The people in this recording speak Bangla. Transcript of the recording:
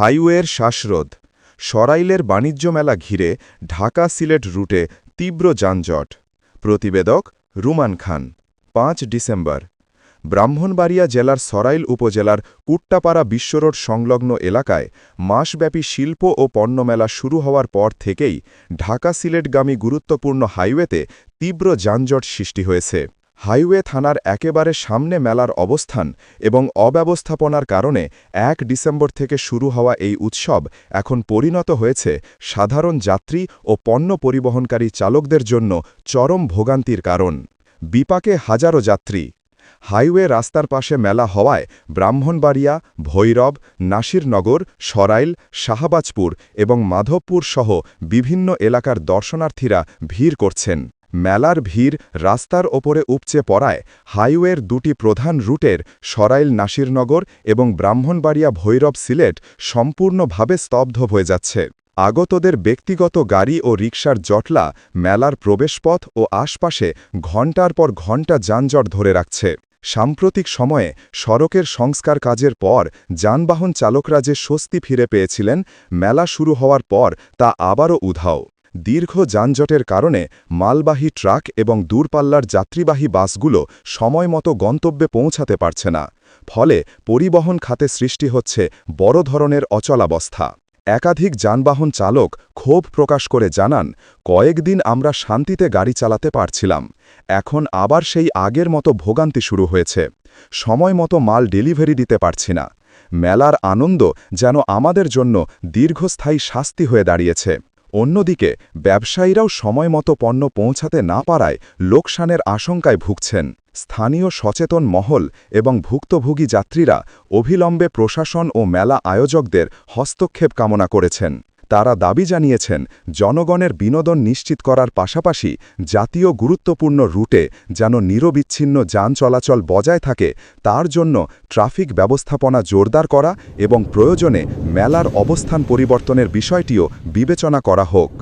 হাইওয়ের শ্বাসরোধ। সরাইলের বাণিজ্য মেলা ঘিরে ঢাকা সিলেট রুটে তীব্র যানজট। প্রতিবেদক রুমান খান, পাঁচ ডিসেম্বর। ব্রাহ্মণবাড়িয়া জেলার সরাইল উপজেলার কুট্টাপাড়া বিশ্বরোড সংলগ্ন এলাকায় মাসব্যাপী শিল্প ও পণ্যমেলা শুরু হওয়ার পর থেকেই ঢাকা সিলেটগামী গুরুত্বপূর্ণ হাইওয়েতে তীব্র যানজট সৃষ্টি হয়েছে। হাইওয়ে থানার একেবারে সামনে মেলার অবস্থান এবং অব্যবস্থাপনার কারণে এক ডিসেম্বর থেকে শুরু হওয়া এই উৎসব এখন পরিণত হয়েছে সাধারণ যাত্রী ও পণ্য পরিবহনকারী চালকদের জন্য চরম ভোগান্তির কারণ। বিপাকে হাজারো যাত্রী। হাইওয়ে রাস্তার পাশে মেলা হওয়ায় ব্রাহ্মণবাড়িয়া, ভৈরব, নাসিরনগর, সরাইল, শাহবাজপুর এবং মাধবপুর সহ বিভিন্ন এলাকার দর্শনার্থীরা ভিড় করছেন। মেলার ভিড় রাস্তার ওপরে উপচে পড়ায় হাইওয়ের দুটি প্রধান রুটের সরাইল নাসিরনগর এবং ব্রাহ্মণবাড়িয়া ভৈরব সিলেট সম্পূর্ণভাবে স্তব্ধ হয়ে যাচ্ছে। আগতদের ব্যক্তিগত গাড়ি ও রিকশার জটলা মেলার প্রবেশপথ ও আশপাশে ঘণ্টার পর ঘণ্টা যানজট ধরে রাখছে। সাম্প্রতিক সময়ে সড়কের সংস্কার কাজের পর যানবাহন চালকরা যে স্বস্তি ফিরে পেয়েছিলেন, মেলা শুরু হওয়ার পর তা আবারও উধাও। দীর্ঘ যানজটের কারণে মালবাহী ট্রাক এবং দূরপাল্লার যাত্রীবাহী বাসগুলো সময়মতো গন্তব্যে পৌঁছাতে পারছে না। ফলে পরিবহন খাতে সৃষ্টি হচ্ছে বড় ধরনের অচলাবস্থা। একাধিক যানবাহন চালক ক্ষোভ প্রকাশ করে জানান কয়েকদিন আমরা শান্তিতে গাড়ি চালাতে পারছিলাম। এখন আবার সেই আগের মতো ভোগান্তি শুরু হয়েছে। সময় মতো মাল ডেলিভারি দিতে পারছি না। মেলার আনন্দ যেন আমাদের জন্য দীর্ঘস্থায়ী শাস্তি হয়ে দাঁড়িয়েছে। অন্যদিকে, ব্যবসায়ীরাও সময়মতো পণ্য পৌঁছাতে না পারায় লোকসানের আশঙ্কায় ভুগছেন। স্থানীয় সচেতন মহল এবং ভুক্তভোগী যাত্রীরা অভিলম্বে প্রশাসন ও মেলা আয়োজকদের হস্তক্ষেপ কামনা করেছেন। তারা দাবি জানিয়েছেন, জনগণের বিনোদন নিশ্চিত করার পাশাপাশি জাতীয় গুরুত্বপূর্ণ রুটে যেন নিরবিচ্ছিন্ন যান চলাচল বজায় থাকে, তার জন্য ট্রাফিক ব্যবস্থাপনা জোরদার করা এবং প্রয়োজনে মেলার অবস্থান পরিবর্তনের বিষয়টিও বিবেচনা করা হোক।